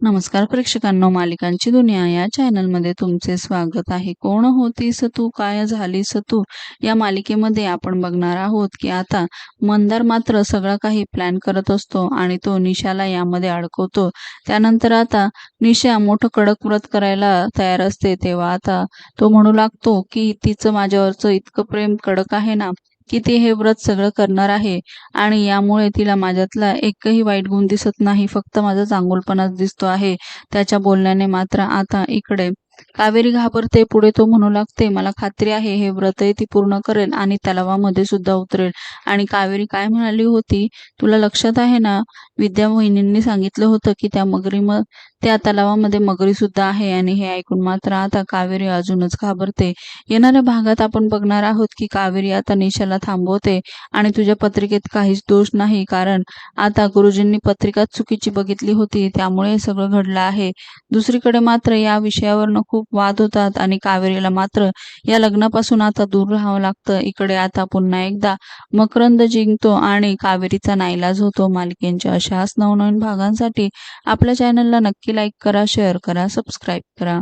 नमस्कार प्रेक्षकांनो मालिकांची दुनिया या चॅनलमध्ये तुमचे स्वागत आहे. कोण होतीस तू? काय झालीस तू? या मालिकेमध्ये आपण बघणार आहोत की आता मंदार मात्र सगळं काही प्लॅन करत असतो आणि तो निशाला यामध्ये अडकवतो. त्यानंतर आता निशा मोठं कडक व्रत करायला तयार असते. तेव्हा आता तो म्हणू लागतो की तिचं माझ्यावरचं इतकं प्रेम कडक आहे ना की ती हे व्रत सगळं करणार आहे आणि यामुळे तिला माझ्यातला एकही वाईट गुण दिसत नाही फक्त माझा चांगुलपणाच दिसतो आहे. त्याच्या बोलण्याने मात्र आता इकडे कावेरी घाबरते पुढे तो म्हणू लागते मला खात्री आहे हे व्रतही ती पूर्ण करेल आणि तलावामध्ये सुद्धा उतरेल. आणि कावेरी काय म्हणाली होती? तुला लक्षात आहे ना विद्या मोहिनींनी सांगितलं होतं की त्या मगरी म त्या तलावामध्ये मगरी सुद्धा आहे आणि हे ऐकून मात्र आता कावेरी अजूनच घाबरते. येणाऱ्या भागात आपण बघणार आहोत की कावेरी आता निशाला थांबवते आणि तुझ्या पत्रिकेत काहीच दोष नाही कारण आता गुरुजींनी पत्रिका चुकीची बघितली होती त्यामुळे हे सगळं घडलं आहे. दुसरीकडे मात्र या विषयावर खूप वाद होतात आणि कावेरीला मात्र या लग्नापासून आता दूर राहावं लागतं. इकडे आता पुन्हा एकदा मकरंद जिंकतो आणि कावेरीचा नाईलाज होतो. मालिकेंच्या अशाच नवनवीन भागांसाठी आपल्या चॅनलला नक्की लाईक करा शेअर करा सबस्क्राईब करा.